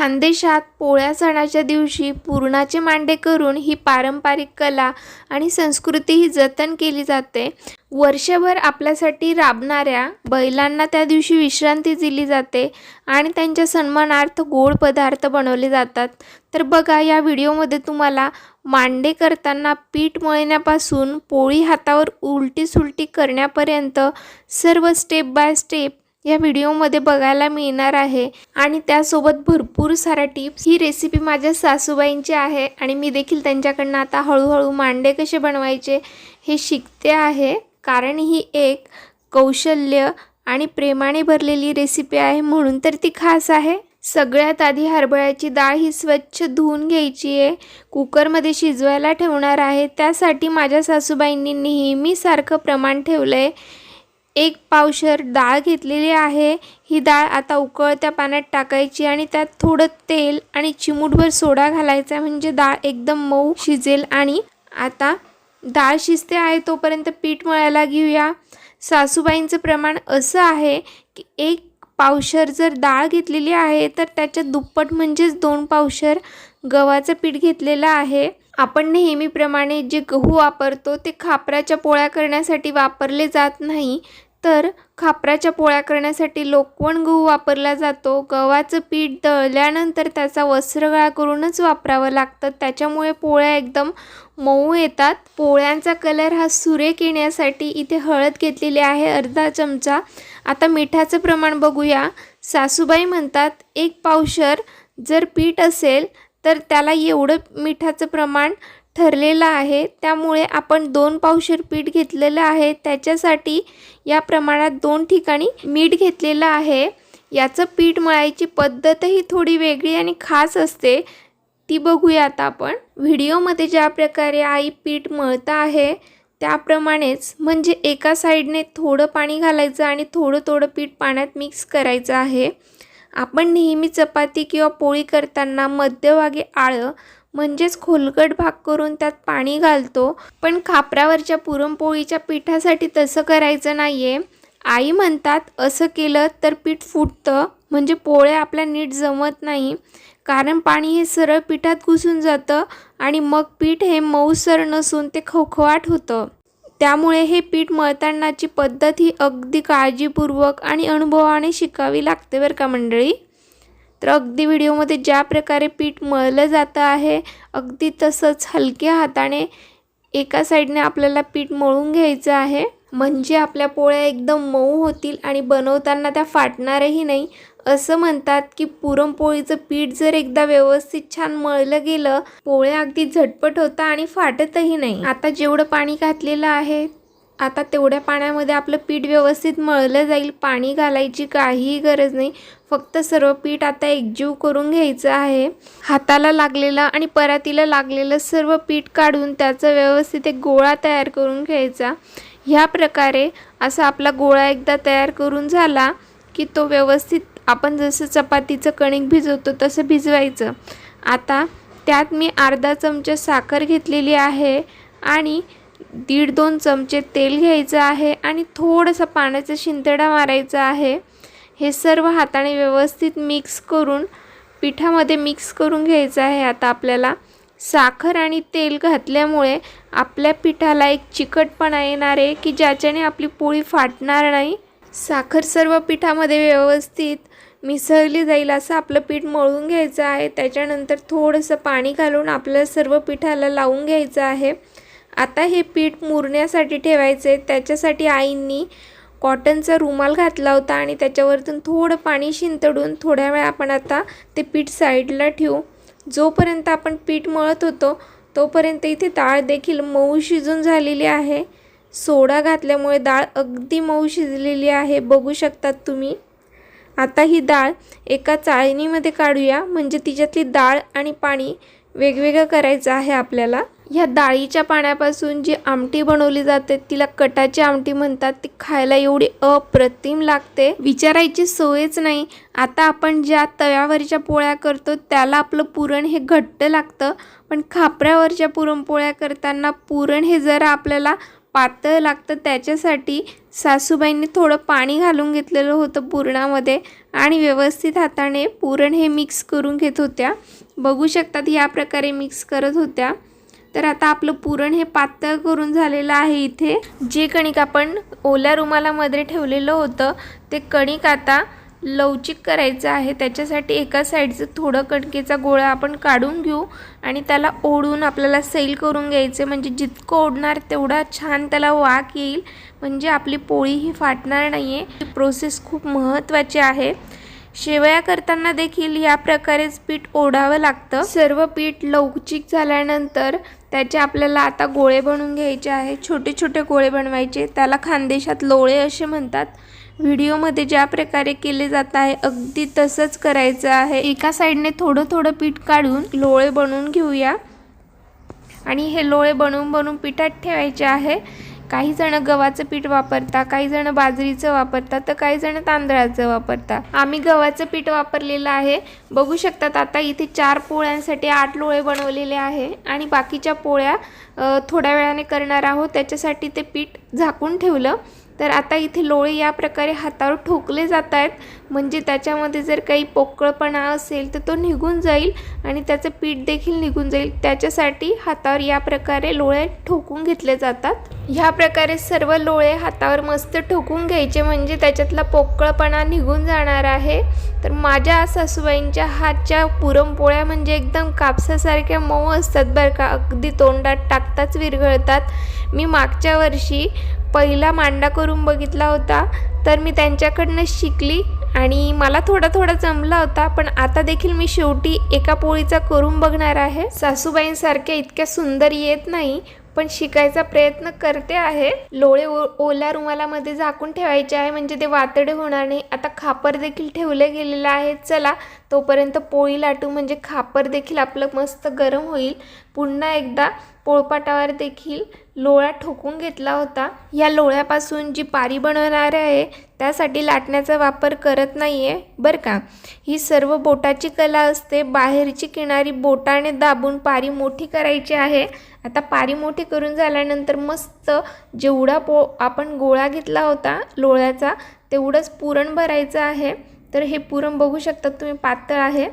खानदेशात पोळ्या सणाच्या दिवशी पुरणाचे मांडे करून ही पारंपरिक कला आणि संस्कृती ही जतन केली जाते. वर्षभर आपल्यासाठी राबणाऱ्या बैलांना त्या दिवशी विश्रांती दिली जाते आणि त्यांच्या सन्मानार्थ गोड पदार्थ बनवले जातात. तर बघा या व्हिडिओमध्ये तुम्हाला मांडे करताना पीठ मळण्यापासून पोळी हातावर उलटी सुलटी करण्यापर्यंत सर्व स्टेप बाय स्टेप या व्हिडिओमध्ये बघायला मिळणार आहे. आणि त्यासोबत भरपूर साऱ्या टिप्स. ही रेसिपी माझ्या सासूबाईंची आहे आणि मी देखील त्यांच्याकडनं आता हळूहळू मांडे कसे बनवायचे हे शिकते आहे. कारण ही एक कौशल्य आणि प्रेमाने भरलेली रेसिपी आहे म्हणून तर ती खास आहे. सगळ्यात आधी हरभऱ्याची डाळ ही स्वच्छ धुवून घ्यायची आहे. कुकरमध्ये शिजवायला ठेवणार आहे. त्यासाठी माझ्या सासूबाईंनी नेहमीसारखं प्रमाण ठेवलं आहे एक पावशर डाळ घेतलेली आहे. ही डाळ आता उकळत्या पाण्यात टाकायची आणि त्यात थोडं तेल आणि चिमूटभर सोडा घालायचा म्हणजे डाळ एकदम मऊ शिजेल आणि आता डाळ शिजते आहे तोपर्यंत पीठ मळायला घेऊया. सासूबाईंचं प्रमाण असं आहे की एक पावशर जर डाळ घेतलेली आहे तर त्याच्या दुप्पट म्हणजेच दोन पावशर गव्हाचं पीठ घेतलेलं आहे. आपण नेहमीप्रमाणे जे गहू वापरतो ते खापराच्या पोळ्या करण्यासाठी वापरले जात नाही. तर खापराच्या पोळ्या करण्यासाठी लोकवण गहू वापरला जातो. गव्हाचं पीठ दळल्यानंतर त्याचा वस्त्रगळा करूनच वापरावं लागतं. त्याच्यामुळे पोळ्या एकदम मऊ येतात. पोळ्यांचा कलर हा सुरेख येण्यासाठी इथे हळद घेतलेली आहे अर्धा चमचा. आता मिठाचं प्रमाण बघूया. सासूबाई म्हणतात एक पावशर जर पीठ असेल तर त्याला एवढं मिठाचं प्रमाण ठरलेलं आहे. त्यामुळे आपण दोन पावशर पीठ घेतलेलं आहे. त्याच्यासाठी या प्रमाणात दोन ठिकाणी मीठ घेतलेलं आहे. याचं पीठ मळायची पद्धतही थोडी वेगळी आणि खास असते. ती बघूया आता आपण. व्हिडिओमध्ये ज्या प्रकारे आई पीठ मळता आहे त्याप्रमाणेच म्हणजे एका साईडने थोडं पाणी घालायचं आणि थोडं थोडं पीठ पाण्यात मिक्स करायचं आहे. आपण नेहमी चपाती किंवा पोळी करताना मध्यभागी आळं म्हणजेच खोलगट भाग करून त्यात पाणी घालतो. पण खापरावरच्या पुरणपोळीच्या पिठासाठी तसं करायचं नाही आहे आई म्हणतात असं केलं तर पीठ फुटतं म्हणजे पोळ्या आपल्या नीट जमत नाही. कारण पाणी हे सरळ पिठात घुसून जातं आणि मग पीठ हे मऊसर नसून ते खवखवाट होतं. त्यामुळे हे पीठ मळतानाची पद्धत ही अगदी काळजीपूर्वक आणि अनुभवाने शिकावी लागते बरं का मंडळी? तर अगदी व्हिडिओमध्ये ज्या प्रकारे पीठ मळलं जातं आहे अगदी तसंच हलक्या हाताने एका साईडने आपल्याला पीठ मळून घ्यायचं आहे. म्हणजे आपल्या पोळ्या एकदम मऊ होतील आणि बनवताना त्या फाटणारही नाही. असं म्हणतात की पुरणपोळीचं पीठ जर एकदा व्यवस्थित छान मळलं गेलं पोळ्या अगदी झटपट होता आणि फाटतही नाही. आता जेवढं पाणी घातलेलं आहे आता तेवढ्या पाण्यामध्ये आपलं पीठ व्यवस्थित मळलं जाईल. पाणी घालायची काहीही गरज नाही. फक्त सर्व पीठ आता एकजीव करून घ्यायचं आहे. हाताला लागलेलं आणि परातीला लागलेलं सर्व पीठ काढून त्याचा व्यवस्थित एक गोळा तयार करून घ्यायचा. ह्या प्रकारे असा आपला गोळा एकदा तयार करून झाला की तो व्यवस्थित आपण जसं चपातीचं कणिक भिजवतो तसं भिजवायचं. आता त्यात मी अर्धा चमचा साखर घेतलेली आहे आणि दीड दोन चमचे तेल घ्यायचं आहे आणि थोडंसं पाण्याचा शिंतडा मारायचा आहे. हे सर्व हाताने व्यवस्थित मिक्स करून पिठामध्ये मिक्स करून घ्यायचं आहे आता आपल्याला. साखर आणि तेल घातल्यामुळे आपल्या पिठाला एक चिकटपणा येणार आहे की ज्याच्याने आपली पोळी फाटणार नाही. साखर सर्व पिठामध्ये व्यवस्थित मिसळली जाईल असं आपलं पीठ मळून घ्यायचं आहे. त्याच्यानंतर थोडंसं पाणी घालून आपल्या सर्व पिठाला लावून घ्यायचं आहे. आता हे पीठ मुरण्यासाठी ठेवायचं आहे त्याच्यासाठी आईंनी कॉटनचा रुमाल घातला होता आणि त्याच्यावरतून थोडं पाणी शिंतडून थोड्या वेळ आपण आता ते पीठ साईडला ठेवू. जोपर्यंत आपण पीठ मळत होतो तोपर्यंत इथे डाळ देखील मऊ शिजून झालेली आहे. सोडा घातल्यामुळे डाळ अगदी मऊ शिजलेली आहे बघू शकतात तुम्ही. आता ही डाळ एका चाळणीमध्ये काढूया म्हणजे तिच्यातली डाळ आणि पाणी वेगवेगळं करायचं आहे आपल्याला. ह्या डाळीच्या पाण्यापासून जी आमटी बनवली जाते तिला कटाची आमटी म्हणतात ती खायला एवढी अप्रतिम लागते. विचारायची सोयच नाही. आता आपण ज्या तव्यावरच्या पोळ्या करतो त्याला आपलं पुरण हे घट्ट लागतं पण खापऱ्यावरच्या पुरणपोळ्या करताना पुरण हे जरा आपल्याला पातळ लागतं त्याच्यासाठी सासूबाईंनी थोडं पाणी घालून घेतलेलं होतं पुरणामध्ये आणि व्यवस्थित हाताने पुरण हे मिक्स करून घेत होत्या. बघू शकतात या प्रकारे मिक्स करत होत्या. तर आता आपलं पुरण हे पातळ करून झालेलं आहे इथे. जे कणिक आपण ओल्या रुमालामध्ये ठेवलेलं होतं ते कणिक आता लवचिक करायचं आहे. त्याच्यासाठी एका साईडचं थोडं कणकेचा गोळा आपण काढून घेऊ आणि त्याला ओढून आपल्याला सैल करून घ्यायचे. म्हणजे जितकं ओढणार तेवढा छान त्याला वाक येईल. म्हणजे आपली पोळी ही फाटणार नाही आहे ही प्रोसेस खूप महत्त्वाची आहे. शेवया करताना देखील या प्रकारेच पीठ ओढावं लागतं. सर्व पीठ लवचिक झाल्यानंतर त्याचे आपल्याला आता गोळे बनवून घ्यायचे आहे. छोटे छोटे गोळे बनवायचे. त्याला खानदेशात लोळे असे म्हणतात. व्हिडिओमध्ये ज्या प्रकारे केले जात आहे अगदी तसंच करायचं आहे. एका साईडने थोडं थोडं पीठ काढून लोळे बनवून घेऊया. आणि हे लोळे बनवून बनवून पिठात ठेवायचे आहे. काही जण गव्हाचं पीठ वापरता काही जण बाजरीचं वापरतात तर काही जण तांदळाचं वापरता. आम्ही गव्हाचं पीठ वापरलेलं आहे. बघू शकतात आता इथे चार पोळ्यांसाठी आठ लोळे बनवलेले आहे. आणि बाकीच्या पोळ्या थोड्या वेळाने करणार आहोत. त्याच्यासाठी ते पीठ झाकून ठेवलं. तर आता इथे लोळे या प्रकारे हातावर ठोकले जात आहेत. म्हणजे त्याच्यामध्ये जर काही पोकळपणा असेल तर तो निघून जाईल आणि त्याचं पीठ देखील निघून जाईल. त्याच्यासाठी हातावर या प्रकारे लोळे ठोकून घेतले जातात. ह्या प्रकारे सर्व लोळे हातावर मस्त ठोकून घ्यायचे म्हणजे त्याच्यातला पोकळपणा निघून जाणार आहे. तर माझ्या सासूबाईंच्या हातच्या पुरणपोळ्या म्हणजे एकदम कापसासारख्या मऊ असतात बरं का. अगदी तोंडात टाकताच विरघळतात. मी मागच्या वर्षी पहिला मांडा करून बघितला होता. तर मी त्यांच्याकडनं शिकली. आणि मला थोडा थोडा जमला होता पण आता देखील मी शेवटी एका पोळीचा करून बघणार आहे. सासूबाईंसारख्या इतक्या सुंदर येत नाही पण शिकायचा प्रयत्न करते आहे. लोळे ओ ओल्या रुमालामध्ये झाकून ठेवायचे आहे म्हणजे ते वातडे होणार नाही. आता खापर देखील ठेवले गेलेलं आहे चला तोपर्यंत पोळी लाटू म्हणजे खापर देखील आपलं मस्त गरम होईल. पुन्हा एकदा पोळपाटावर देखील लोळा ठोकून घेतला होता. या लोळ्यापासून जी पारी बनवणार आहे त्यासाठी लाटण्याचा वापर करत नाही आहे बरं का? ही सर्व बोटाची कला असते. बाहेरची किनारी बोटाने दाबून पारी मोठी करायची आहे. आता पारी मोठी करून झाल्यानंतर मस्त जेवढा पो आपण गोळा घेतला होता लोळ्याचा तेवढंच पुरण भरायचं आहे. तर हे पुरण बघू शकता तुम्ही पातळ आहे.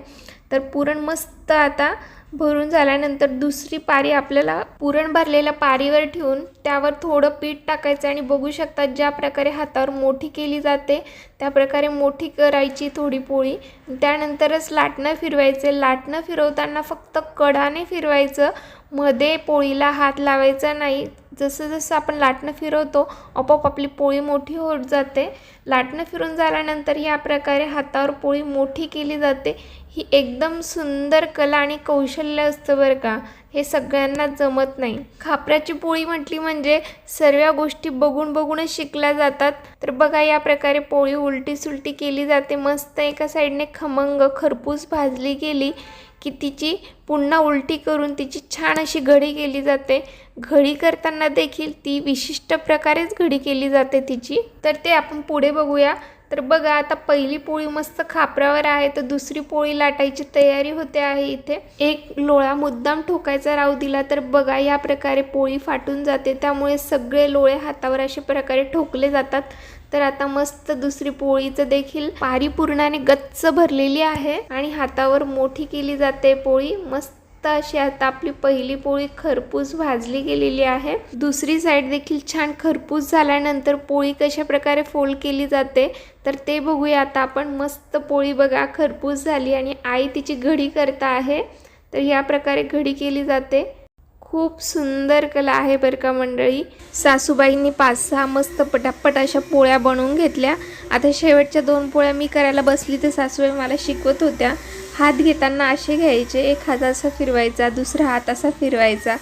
तर पुरण मस्त आता भरून झाल्यानंतर दुसरी पारी आपल्याला पुरण भरलेल्या पारीवर ठेवून त्यावर थोडं पीठ टाकायचं आणि बघू शकता ज्या प्रकारे हातावर मोठी केली जाते त्या प्रकारे मोठी करायची थोडी पोळी. त्यानंतरच लाटणं फिरवायचे. लाटणं फिरवताना फक्त कडाने फिरवायचं. मध्ये पोळीला हात लावायचा नाही. जसं जसं आपण लाटणं फिरवतो आपोआप आपली पोळी मोठी होत जाते. लाटणं फिरून झाल्यानंतर या प्रकारे हातावर पोळी मोठी केली जाते. ही एकदम सुंदर कला आणि कौशल्य असतं बरं का. हे सगळ्यांना जमत नाही. खापऱ्याची पोळी म्हटली म्हणजे सर्व गोष्टी बघून बघूनच शिकल्या जातात. तर बघा या प्रकारे पोळी उलटी सुलटी केली जाते. मस्त एका साईडने खमंग खरपूस भाजली गेली. की तिची पुन्हा उलटी करून तिची छान अशी घडी केली जाते. घडी करताना देखील ती विशिष्ट प्रकारेच घडी केली जाते तिची. तर ते आपण पुढे बघूया. तर बघा आता पहिली पोळी मस्त खापरावर आहे तर दुसरी पोळी लाटायची तयारी होते आहे इथे. एक लोळा मुद्दाम ठोकायचा राहू दिला तर बघा या प्रकारे पोळी फाटून जाते. त्यामुळे सगळे लोळे हातावर अशा प्रकारे ठोकले जातात. तर आता मस्त दुसरी पोळीचं देखील पारी पूर्णाने गच्च भरलेली आहे आणि हातावर मोठी केली जाते पोळी. मस्त मस्त अशी आता आपली पहिली पोळी खरपूस भाजली गेलेली आहे. दुसरी साईड देखील छान खरपूस झाल्यानंतर पोळी कशा प्रकारे फोल्ड केली जाते तर ते बघूया. आता आपण मस्त पोळी बघा खरपूस झाली आणि आई तिची घडी करता आहे. तर या प्रकारे घडी केली जाते. खूप सुंदर कला आहे बरं का मंडळी. सासूबाईंनी पाच सहा मस्त पटापट अशा पोळ्या बनवून घेतल्या. आता शेवटच्या दोन पोळ्या मी करायला बसली तर सासूबाई मला शिकवत होत्या. हात घेताना असे घ्यायचे एक हात असा फिरवायचा दुसरा हात असा फिरवायचा.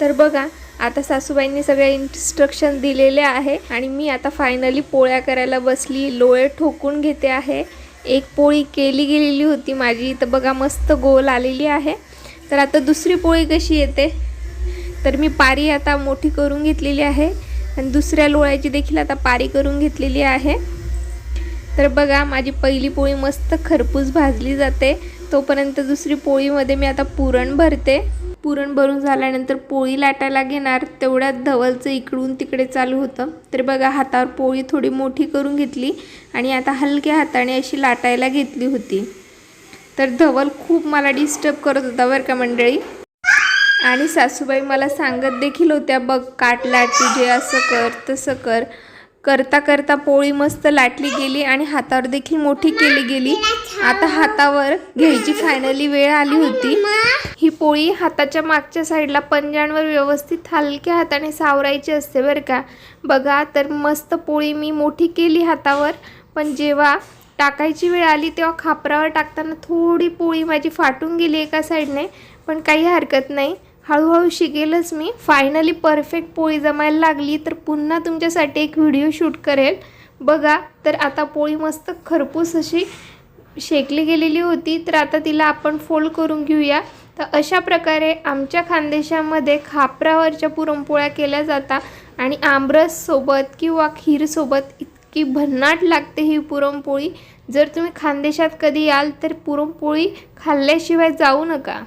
तर बघा आता सासूबाईंनी सगळे इन्स्ट्रक्शन दिलेले आहे आणि मी आता फायनली पोळ्या करायला बसली. लोळे ठोकून घेते आहे. एक पोळी केली गेलेली होती माझी. तर बघा मस्त गोल आलेली आहे. तर आता दुसरी पोळी कशी येते? तर मी पारी आता मोठी करून घेतलेली आहे. आणि दुसऱ्या लोळ्याची देखील आता पारी करून घेतलेली आहे. तर बघा माझी पहिली पोळी मस्त खरपूस भाजली जाते. तोपर्यंत दुसरी पोळीमध्ये मी आता पुरण भरते. पुरण भरून झाल्यानंतर पोळी लाटायला घेणार. तेवढ्यात धवलचं इकडून तिकडे चालू होतं. तर बघा हातावर पोळी थोडी मोठी करून घेतली आणि आता हलक्या हाताने अशी लाटायला घेतली होती. तर धवल खूप मला डिस्टर्ब करत होता बरं का मंडळी? आणि सासूबाई मला सांगत देखील होत्या बघ काट लाट तुझे असं कर तसं कर. करता करता पोळी मस्त लाटली गेली आणि हातावर देखील मोठी केली गेली. आता हातावर घ्यायची फायनली वेळ आली होती. ही पोळी हाताच्या मागच्या साईडला पंजांवर व्यवस्थित हलक्या हाताने सावरायची असते बरं का. बघा तर मस्त पोळी मी मोठी केली हातावर. पण जेव्हा टाकायची वेळ आली तेव्हा खापरावर टाकताना थोडी पोळी माझी फाटून गेली एका साईडने पण काही हरकत नाही. हळूहळू शिकेलच मी. फायनली परफेक्ट पोळी जमायला लागली तर पुन्हा तुमच्यासाठी एक व्हिडिओ शूट करेल. बघा तर आता पोळी मस्त खरपूस अशी शेकली गेलेली होती तर आता तिला आपण फोल्ड करून घेऊया. तर अशा प्रकारे आमच्या खानदेशामध्ये खापरावरच्या पुरणपोळ्या केल्या जातात आणि आमरससोबत किंवा खीरसोबत इतकी भन्नाट लागते ही पुरणपोळी. जर तुम्ही खानदेशात कधी याल तर पुरणपोळी खाल्ल्याशिवाय जाऊ नका.